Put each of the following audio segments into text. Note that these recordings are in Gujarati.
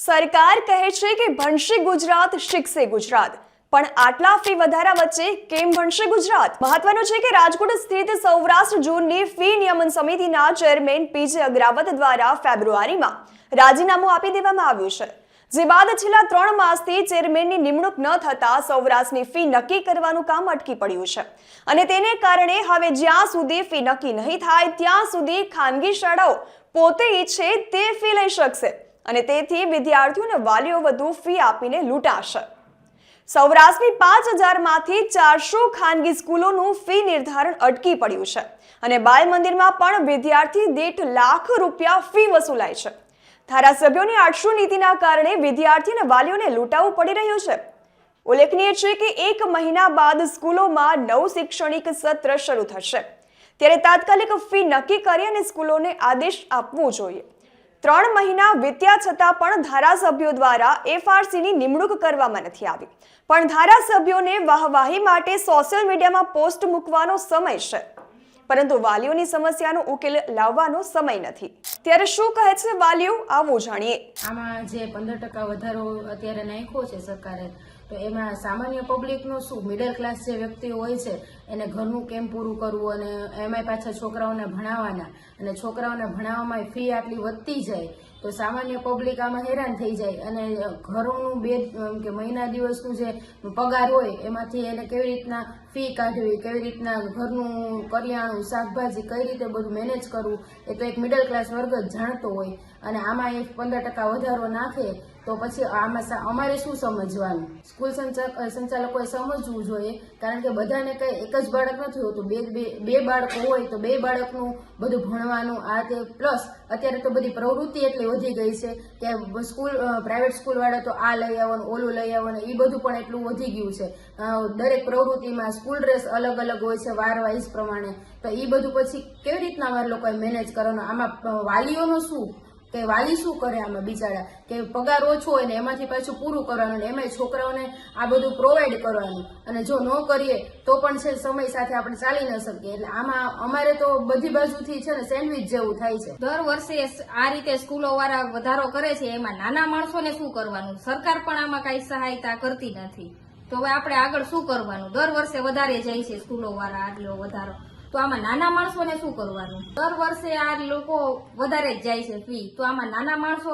સરકાર કહે છે કે ભણશે ગુજરાત, શીખશે ગુજરાત. પણ આટલા ફી વધારા વચ્ચે કેમ ભણશે ગુજરાત? મહત્વનું છે કે રાજકોટ સ્થિત સૌરાષ્ટ્ર ઝોનની ફી નિયમન સમિતિના ચેરમેન પીજે અગ્રાવત દ્વારા ફેબ્રુઆરીમાં રાજીનામું આપી દેવામાં આવ્યું છે. જે બાદ છેલ્લા ત્રણ માસથી ચેરમેનની નિમણૂક ન થતા સૌરાષ્ટ્રની ફી નક્કી કરવાનું કામ અટકી પડ્યું છે. અને તેને કારણે હવે જ્યાં સુધી ફી નક્કી નહીં થાય, ત્યાં સુધી ખાનગી શાળાઓ પોતે ઈચ્છે તે ફી લઈ શકશે. અને તેથી વિદ્યાર્થીઓને વાલીઓ વધુ ફી આપીને લૂંટાશે. સૌરાષ્ટ્રની પાંચ હજારમાંથી ચારસો ખાનગી સ્કૂલોનું ફી નિર્ધારણ અટકી પડ્યું છે અને બાલ મંદિરમાં પણ વિદ્યાર્થી દીઠ લાખ રૂપિયા ફી વસૂલાય છે. ધારાસભ્યોની આઠસો નીતિના કારણે વિદ્યાર્થી અને વાલીઓને લૂંટાવું પડી રહ્યું છે. ઉલ્લેખનીય છે કે એક મહિના બાદ સ્કૂલોમાં નવું શૈક્ષણિક સત્ર શરૂ થશે. ત્યારે તાત્કાલિક ફી નક્કી કરી અને સ્કૂલોને આદેશ આપવો જોઈએ. ત્રણ મહિના વીત્યા છતાં પણ ધારાસભ્યો દ્વારા એફઆરસીની નિમણૂક કરવામાં નથી આવી. પણ ધારાસભ્યોને વાહવાહી માટે સોશિયલ મીડિયામાં પોસ્ટ મૂકવાનો સમય છે. પરંતુ વાલીઓની સમસ્યાનો ઉકેલ લાવવાનો સમય નથી. ત્યારે શું કહે છે વાલીઓ? આવો જાણીએ. આમાં જે પંદર ટકા વધારો અત્યારે નાખ્યો છે સરકારે, તો એમાં સામાન્ય પબ્લિકનું શું? મિડલ ક્લાસ જે વ્યક્તિઓ હોય છે, એને ઘરનું કેમ પૂરું કરવું અને એમાંય પાછા છોકરાઓને ભણાવવાના? અને છોકરાઓને ભણાવવામાં ફી આટલી વધતી જાય, તો સામાન્ય પબ્લિક આમાં હેરાન થઈ જાય. અને ઘરોનું બે કે મહિના દિવસનું જે પગાર હોય, એમાંથી એને કેવી રીતના ફી કાઢવી, કેવી રીતના ઘરનું કરિયાણું શાકભાજી કઈ રીતે બધું મેનેજ કરવું, એ તો એક મિડલ ક્લાસ વર્ગ જ જાણતો હોય અને આમાં એક પંદર ટકા વધારો નાખે તો પછી આમાં અમારે શું સમજવાનું? સ્કૂલ સંચા- સંચાલકોએ સમજવું જોઈએ, કારણ કે બધાને કંઈ એક જ બાળક નથી હોતું. બે બે- બાળકો હોય તો બે બાળકનું બધું ભણવાનું, આ તે પ્લસ અત્યારે તો બધી પ્રવૃત્તિ એટલી વધી ગઈ છે કે સ્કૂલ પ્રાઇવેટ સ્કૂલવાળા તો આ લઈ આવવાનું, ઓલું લઈ આવવાનું એ બધું પણ એટલું વધી ગયું છે. દરેક પ્રવૃત્તિમાં સ્કૂલ ડ્રેસ અલગ અલગ હોય છે વાર વાઇઝ પ્રમાણે. તો એ બધું પછી કેવી રીતના અમારે લોકોએ મેનેજ કરવાનું? આમાં વાલીઓનું શું? કે વાલી શું કરે આમાં બિચારા? કે પગાર ઓછો હોય ને એમાંથી પાછું પૂરું કરવાનું એમાંય છોકરાઓને આ બધું પ્રોવાઈડ કરવાનું. અને જો ન કરીએ તો પણ છે સમય સાથે આપણે ચાલી ન શકીએ. એટલે આમાં અમારે તો બધી બાજુથી છે ને સેન્ડવિચ જેવું થાય છે. દર વર્ષે આ રીતે સ્કૂલો વાળા વધારો કરે છે. એમાં નાના માણસોને શું કરવાનું? સરકાર પણ આમાં કઈ સહાયતા કરતી નથી. તો હવે આપણે આગળ શું કરવાનું? દર વર્ષે વધારે જાય છે સ્કૂલો વાળા આટલો વધારો. તો આમાં નાના માણસોને શું કરવાનું? દર વર્ષે આ લોકો વધારે જ જાય છે ફી તો આમાં નાના માણસો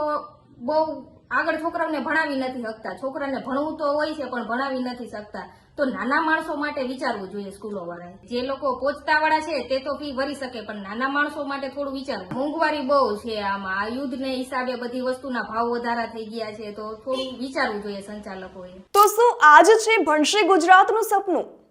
બહુ આગળ છોકરાઓને ભણાવી નથી શકતા. છોકરાને ભણવું તો હોય છે, પણ ભણાવી નથી શકતા. તો નાના માણસો માટે વિચારવું જોઈએ સ્કૂલો વાળાએ જે લોકો પોચતા વાળા છે, તે તો ફી ભરી શકે, પણ નાના માણસો માટે થોડું વિચારવું. મોંઘવારી બહુ છે આમાં. આ યુદ્ધને હિસાબે બધી વસ્તુના ભાવ વધારા થઈ ગયા છે, તો થોડું વિચારવું જોઈએ સંચાલકોએ. તો શું આજ છે ભણશે ગુજરાતનું સપનું?